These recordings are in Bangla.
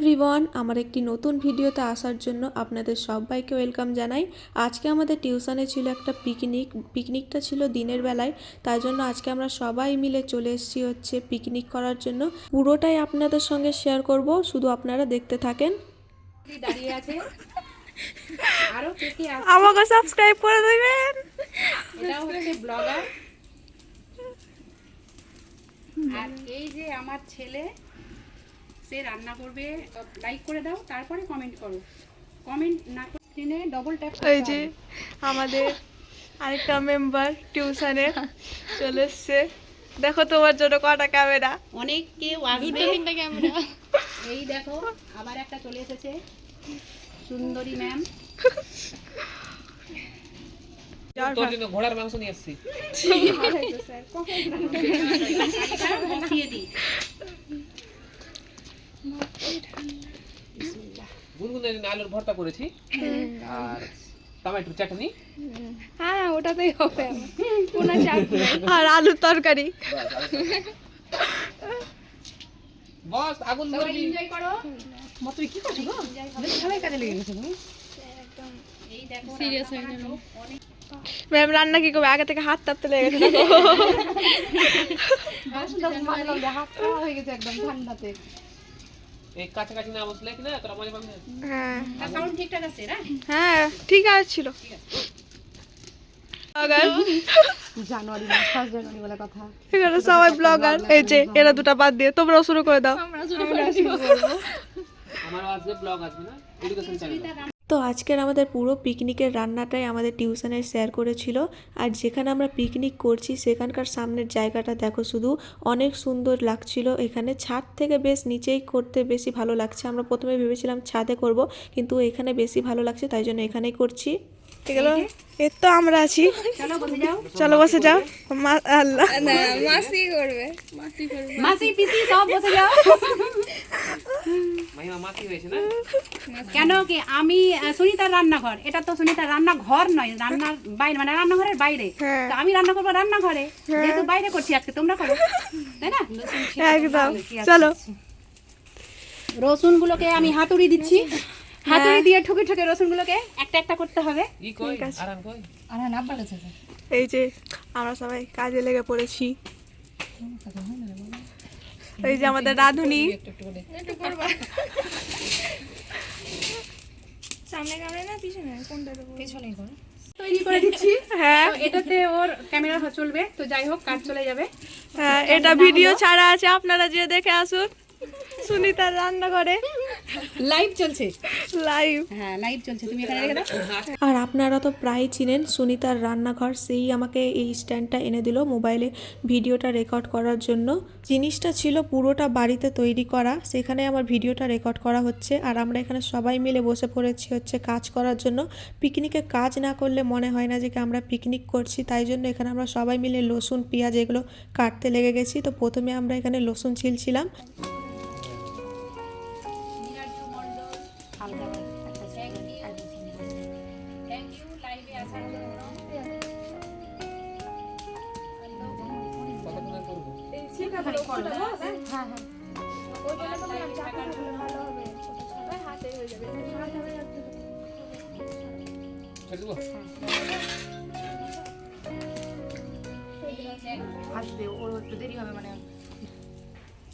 এভরিওয়ান আমার একটি নতুন ভিডিওতে আসার জন্য আপনাদের সবাইকে ওয়েলকাম জানাই। আজকে আমাদের টিউশনে ছিল একটা পিকনিক পিকনিকটা ছিল দিনের বেলায় তাই জন্য আজকে আমরা সবাই মিলে চলে এসেছি হচ্ছে পিকনিক করার জন্য। পুরোটাই আপনাদের সঙ্গে শেয়ার করব শুধু আপনারা দেখতে থাকেন। দাঁড়িয়ে আছে? আরও কে কে আছে? আমাকে সাবস্ক্রাইব করে দেবেন। এটা হচ্ছে ব্লগার আর এই যে আমার ছেলে সে রান্না করবে লাইক করে দাও তারপরে কমেন্ট করো। কমেন্ট না করে স্ক্রিনে ডবল ট্যাপ এই যে আমাদের আরেকটা মেম্বার টিউশনের চলে এসছে। দেখো তোমার জন্য কটা ক্যামেরা অনেক কেউ আসবে এই দেখো আবার একটা চলে এসেছে। সুন্দরী ম্যাম তোর জন্য ঘোড়ার মাংস নিয়ে দিই। আলুর ভর্তা করেছি। আর টমেটোর চাটনি। হ্যাঁ ওটাতেই হবে আর আলুর তরকারি। বস আগুন ধরবি। এনজয় করো। কি করছিস গো? সবাই কাজে লেগে গেছে তুমি। এই দেখো সিরিয়াস হয়ে গেল অনেক ম্যাম রান্না কি করবে? আগে থেকে হাত তাপতে লেগে গেছে। দেখো এই কাছাকাছি না বসলে কি না? তোরা মজা পাবি হ্যাঁ। সাউন্ড ঠিকঠাক আছে না? হ্যাঁ ঠিক আছে ছিল। ব্লগার। এখানে সবাই ব্লগার। এই যে এরা দুটো বাদ দিয়ে তোমরাও শুরু করে দাও। আমারও আজকে ব্লগ আসবে না? এডুকেশন চ্যানেল তো আজকের আমাদের পুরো পিকনিকের রান্নাটাই আমাদের টিউশনে শেয়ার করেছিল। আর যেখানে আমরা পিকনিক করছি, সেখানকার সামনের জায়গাটা দেখো শুধু অনেক সুন্দর লাগছিল। এখানে ছাদ থেকে বেশ নিচেই করতে বেশি ভালো লাগছে। আমরা প্রথমে ভেবেছিলাম ছাদে করব, কিন্তু এখানে বেশি ভালো লাগছে, তাই জন্য এখানেই করছি। এগুলো এর তো আমরা আছি। চলো বসে যাও। চলো বসে যাও। মা- আল্লাহ। মাসি পিসি সব বসে যাও। মাহিমা মাসি হয়েছে না? কেন কি? আমি সুনিতার রান্নাঘর। এটা তো সুনিতার রান্নাঘর নয় রান্নার বাইরে মানে রান্নাঘরের বাইরে। হ্যাঁ। তো আমি রান্না করব রান্নাঘরে। যেহেতু বাইরে করছি আজকে তোমরা করো। তাই না? একদম। চলো। রসুন গুলোকে আমি হাতুড়ি দিচ্ছি। হাতুড়ি দিয়ে ঠুকে ঠুকে রসুন গুলোকে একটা একটা করতে হবে। এই যে আমরা সবাই কাজে লেগে পড়েছি। এই যে আমাদের রাঁধুনি। তৈরি করে দিচ্ছি। হ্যাঁ। এটাতে ওর ক্যামেরা চলবে তো যাই হোক কাজ চলে যাবে। হ্যাঁ এটা ভিডিও ছাড়া আছে আপনারা যে দেখে আসুন। সুনিতার রান্না করে লাইভ চলছে। লাইভ হ্যাঁ লাইভ চলছে। তুমি এখানে রেখে দাও। আর আপনারা তো প্রায় চিনেন সুনিতার রান্নাঘর সেই আমাকে এই স্ট্যান্ডটা এনে দিল মোবাইলে ভিডিওটা রেকর্ড করার জন্য। জিনিসটা ছিল পুরোটা বাড়িতে তৈরি করা সেখানে আমার ভিডিওটা রেকর্ড করা হচ্ছে। আর আমরা এখানে সবাই মিলে বসে পড়েছি হচ্ছে কাজ করার জন্য। পিকনিকে কাজ না করলে মনে হয় না যে কি আমরা পিকনিক করছি তাই জন্য এখানে আমরা সবাই মিলে লসুন পেঁয়াজ এগুলো কাটতে লেগে গেছি। তো প্রথমে আমরা এখানে লসুন ছিলছিলাম। থ্যাংক ইউ লাইভে আসার জন্য কতক্ষণ করব ছেড়ে দেবো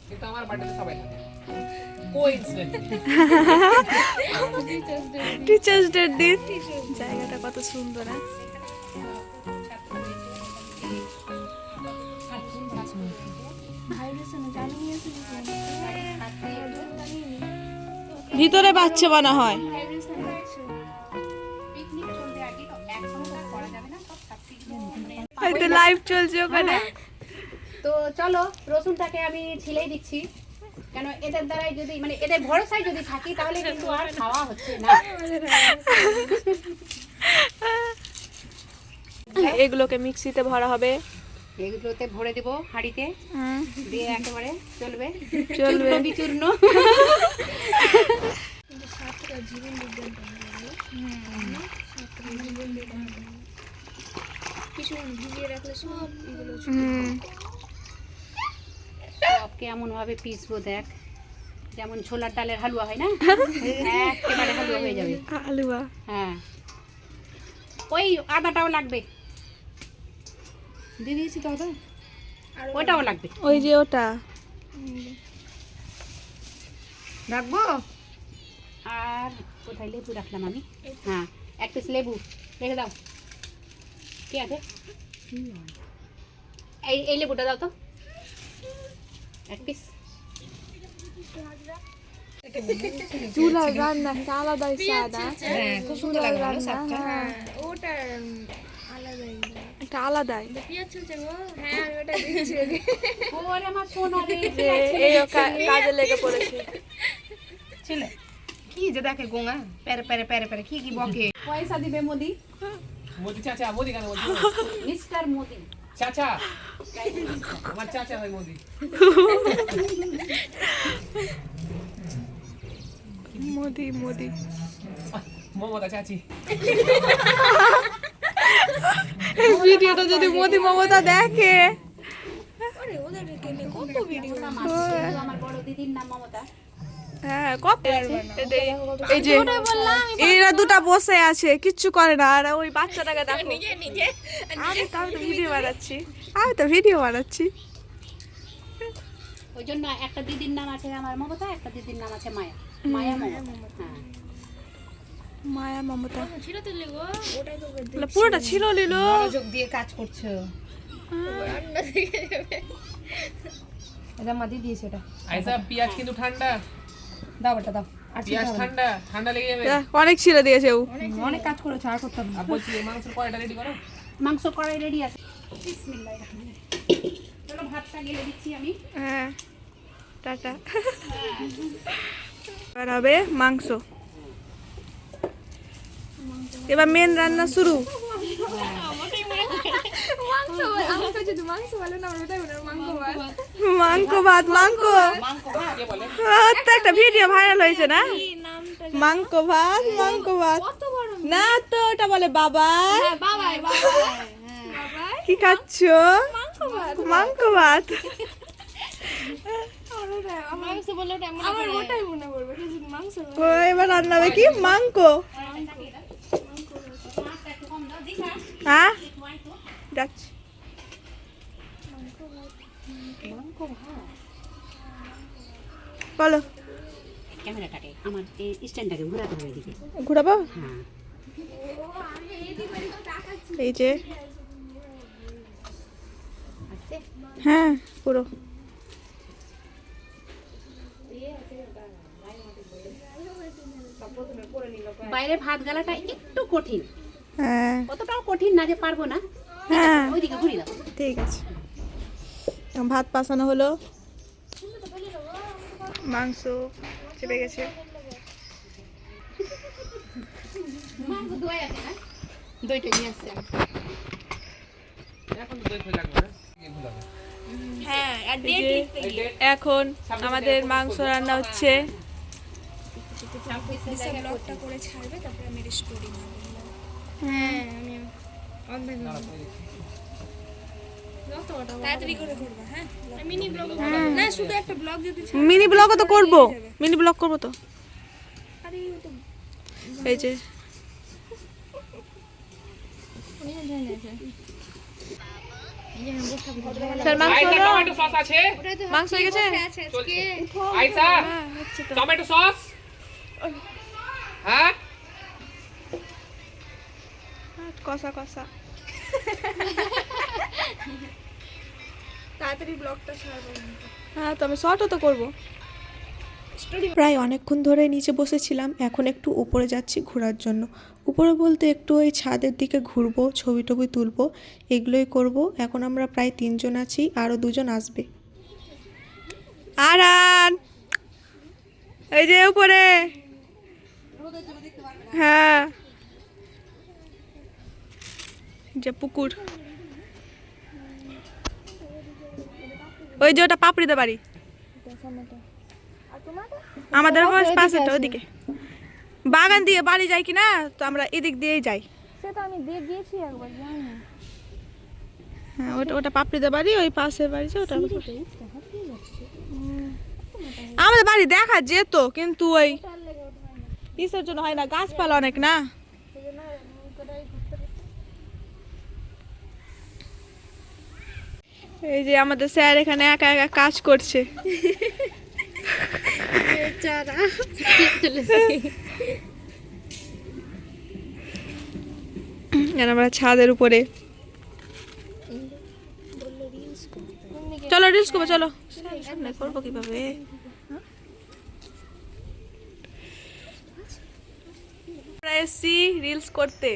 কিন্তু আমার বাড়িতে সবাই থাকে কোইন্সিডেন্ট টিচার্স ডের দিন জায়গাটা কত সুন্দর হ্যাঁ? ভিতরে বাচ্চা বানা হয়। লাইভ চলছে ওখানে। তো চলো রসুনটাকে আমি ছিলেই দিচ্ছি। কেন এদের দ্বারাই যদি মানে এদের ভরসায় যদি থাকি তাহলে কিন্তু আর খাওয়া হচ্ছে না। এগুলোকে মিক্সিতে ভরা হবে। এগুলোতে ভরে দেবো হাঁড়িতে। দিয়ে একেবারে চলবে। চলবে। চূর্ণ বিচূর্ণ। হুম। সবকে এমন ভাবে পিসবো দেখ। যেমন ছোলার ডালের হালুয়া হয় না? একেবারে হালুয়া হয়ে যাবে। আলুয়া হ্যাঁ। ওই আদাটাও লাগবে। দিয়ে দিয়েছি তো আদা? ওটাও লাগবে। ওই যে ওটা। রাখব? আর কোথায় লেবু রাখলাম আমি? হ্যাঁ এক পিস লেবু। রেখে দাও। ঠিক আছে? এই এই লেবুটা দাও তো। এক পিস চুলার রান্না একটা আলাদাই স্বাদ হ্যাঁ? খুব সুন্দর স্বাদটা হ্যাঁ ওটা আলাদাই। একটা আলাদাই। পেঁয়াজ চলছে গো হ্যাঁ ওটা দিচ্ছি ওরে আমার সোনা রে এই কাজে লেগে পড়েছে। ছেলে কি যে দেখে গোঙা প্যারে প্যারে প্যারে প্যারে কি কি বকে। পয়সা দিবে মোদি। মোদি চাচা মোদি কেন বলছো মিস্টার মোদি। চাচা। আমার চাচা হয় মোদি। মোদি মোদি। মমতা চাচি। ভিডিওটা যদি মোদি মমতা দেখে। কত ভিডিও। আমার বড় দিদির নাম মমতা। হ্যাঁ কত এই যে এরা দুটা বসে আছে কিচ্ছু করে না আর ওই বাচ্চাটাকে দেখো। আমি তো আমি তো ভিডিও বানাচ্ছি। আমি তো ভিডিও বানাচ্ছি। ওই জন্য একটা দিদির নাম আছে আমার মমতা একটা দিদির নাম আছে মায়া। মায়া মমতা হ্যাঁ। মায়া মমতা। ছিল তো লেগো। ওটাই তো পুরোটা ছিল মনোযোগ দিয়ে কাজ করছ। এটা মাদি দিয়েছে এটা। আইসা পেঁয়াজ কিন্তু ঠান্ডা। দাও এটা দাও। ঠান্ডা ঠান্ডা লেগে যাবে। অনেক ছিল দিয়েছে ও। অনেক কাজ করেছ আর করতে হবে বলছি মাংসের রেডি করো? মাংস কড়াই রেডি আছে। বিসমিল্লাহির রহমানির চলো ভাতটা গেলে দিচ্ছি আমি। হ্যাঁ টাটা। এবার হবে মাংস। এবার মেন রান্না শুরু। মাংস ভাত মাংস কে বলে। তো একটা ভিডিও ভাইরাল হয়েছে না? মাংস ভাত মাংস ভাত। না তো ওটা বলে বাবা কি খাচ্ছ? মাংস ভাত। ও এবার রান্না হবে কি? মাংস। হ্যাঁ? যাচ্ছি বলো। ক্যামেরাটাকে আমার স্ট্যান্ডটাকে ঘোরাতে হবে এদিকে। ঘুরাবো? হ্যাঁ। এই যে। হ্যাঁ পুরো। বাইরে ভাত গালাটা একটু কঠিন। হ্যাঁ। অতটাও কঠিন না যে পারব না। হ্যাঁ। ওইদিকে ঘুরিয়ে দাও ঠিক আছে। ভাত পাসানো হলো। মাংস চেপে গেছে। এখন তো দই ফই লাগবে না এই ভুলাবে এই যে এখন আমাদের মাংস রান্না হচ্ছে। হ্যাঁ আমি করে হ্যাঁ মিনি ব্লগও তো করব। মিনি ব্লগ করব তো। এই যে। স্যার মাংস টমেটো সস আছে। মাংস হয়ে গেছে? আইসা হ্যাঁ টমেটো সস। হ্যাঁ? কষা কষা। তাড়াতাড়ি ব্লগটা হ্যাঁ তো আমি শর্টও তো করব। প্রায় অনেকক্ষণ ধরে নিচে বসেছিলাম এখন একটু উপরে যাচ্ছি ঘোরার জন্য। উপরে বলতে একটু ওই ছাদের দিকে ঘুরবো ছবি টবি তুলবো এগুলোই করব। এখন আমরা প্রায় তিনজন আছি আরও দুজন আসবে। আরান! এই যে উপরে। হ্যাঁ। যে পুকুর। ওই যে ওটা পাপড়িতে বাড়ি। আমাদের পাশেটা ওদিকে বাগান দিয়ে বাড়ি যাই কিনা তো আমরা এদিক দিয়েই যাই। সেটা আমি দিয়ে গিয়েছি একবার জানি হ্যাঁ ওটা ওটা পাপড়িতে বাড়ি ওই পাশে বাড়ি যে ওটা আমাদের বাড়ি। দেখা যেত কিন্তু ওই কিসের জন্য হয় না গাছপালা অনেক না? এই যে আমাদের স্যার এখানে একা একা কাজ করছে। আমরা ছাদের উপরে। চলো রিলস করব চলো। করব কীভাবে? এসছি রিলস করতে।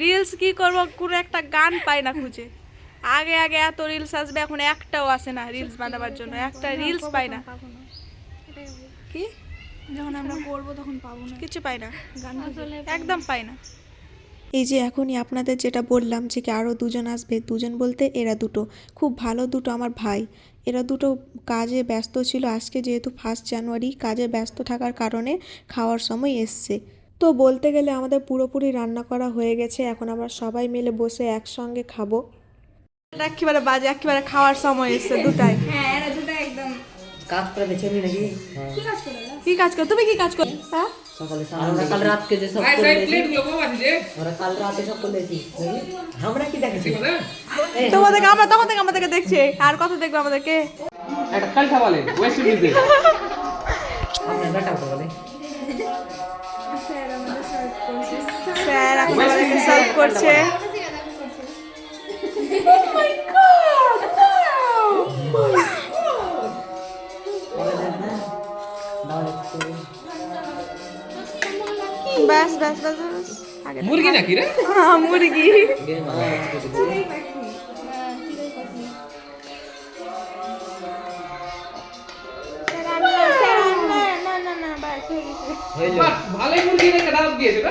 রিলস কি করব? কোনো একটা গান পাই না খুঁজে। আগে আগে এত রিলস আসবে এখন একটাও আসে না রিলস বানাবার জন্য। একটা রিলস পাই না। কি? যখন আমরা করব তখন পাবো না। কিছু পাই না। গান একদম পাই না। এই যে এখনই আপনাদের যেটা বললাম যে কি আরও দুজন আসবে দুজন বলতে এরা দুটো। খুব ভালো দুটো আমার ভাই। এরা দুটো কাজে ব্যস্ত ছিল। আজকে যেহেতু ফার্স্ট জানুয়ারি কাজে ব্যস্ত থাকার কারণে খাওয়ার সময় এসছে। তো বলতে গেলে আমাদের পুরোপুরি রান্না করা হয়ে গেছে। এখন আমরা সবাই মিলে বসে একসঙ্গে খাব। একেবারে বাজে একেবারে খাওয়ার সময় এসছে দুটাই কাজ করে বেছে নি নাকি? কি কাজ কর তুমি কি কাজ কর হ্যাঁ? সকালে আমরা কাল রাত কে যে সব করে প্লেট আমরা কাল রাতে সব করে দিয়েছি আমরা কি দেখেছি? তোমাদেরকে আমরা তখন থেকে আমাদেরকে দেখছি। আর কত দেখবে আমাদেরকে? একটা কালটা বলে ওয়েস্ট ইন্ডিজে ওটা বলে স্যার আমাদেরকে সার্ভ করছে। ব্যাস ব্যাস ব্যাস ব্যাস। মুরগি নাকি রে? হ্যাঁ, মুরগি। ভালোই মুরগি রেখে দাম দিয়েছে না?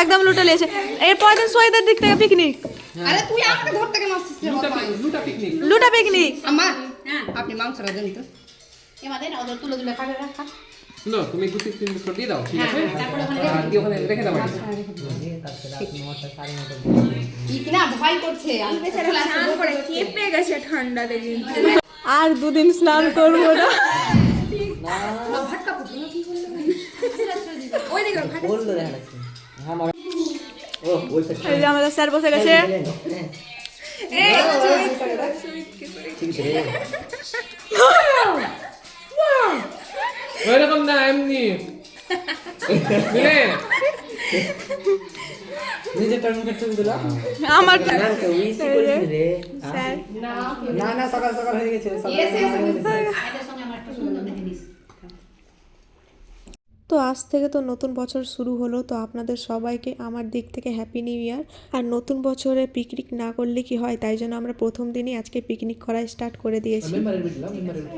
একদম লুটে লিয়েছে এরপর দিন সোয়েদের দিক থেকে পিকনিক আরে তুই আমাকে ধরতে কেন আসছিস? লুটা পিকনিক লুটা পিকনিক আমার? আপনি মাংসটা দেন তো। এমাদের ওদের তুলে তুলে কাটে রাখা শুনো তুমি দু তিন দিয়ে দাও ঠিক আছে? আর দিয়ে ওখানে রেখে দাও ভয় করছে। আমি চলে আসব। আর দুদিন স্নান করব না। হ্যাঁ আমাদের স্যার বসে গেছে। ঠিক ওইরকম না এমনি? নিজে টার্ন করতে দিলা আমার না তো উইস করিস রে। না না সকাল সকাল হয়ে গেছে তো আজ থেকে তো নতুন বছর শুরু হলো তো আপনাদের সবাইকে আমার দিক থেকে হ্যাপি নিউ ইয়ার আর নতুন বছরে পিকনিক না করলে কি হয়? তাই জন্য আমরা প্রথম দিনই আজকে পিকনিক করা স্টার্ট করে দিয়েছি। মেম্বারের বিল দাও, মেম্বারের বিল।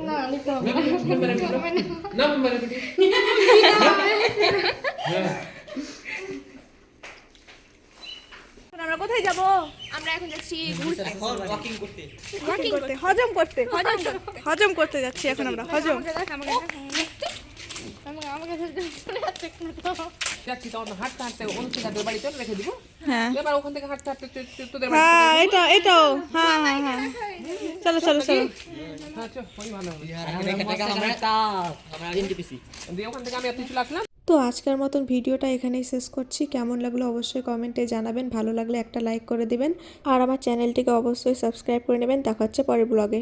মেম্বারের বিল দাও। না মেম্বারের বিল। হ্যাঁ। এখন আমরা কোথায় যাব? আমরা এখন যাচ্ছি ওয়াকিং করতে। হজম করতে হজম করতে হজম করতে যাচ্ছি এখন আমরা হজম। যাচ্ছি তখন হাঁটতে হাঁটতে অনুষ্ঠিতাদের বাড়ি চলে রেখে দিব। হ্যাঁ। এবার ওখান থেকে হাঁটতে হাঁটতে তো- তো- তোদের বাড়ি হ্যাঁ এটা এটাও। হ্যাঁ হ্যাঁ হ্যাঁ। চলো চলো চলো হ্যাঁ চল ওই ভালো। হবে। আমরা এনটিপিসি দিয়ে ওখান থেকে আমি চলে আসলাম। তো আজকের মতন ভিডিওটা এখানেই শেষ করছি। কেমন লাগল অবশ্যই কমেন্টে জানাবেন। ভালো লাগলে একটা লাইক করে দিবেন। আর আমার চ্যানেলটিকে অবশ্যই সাবস্ক্রাইব করে নেবেন। দেখা হচ্ছে পরের ব্লগে।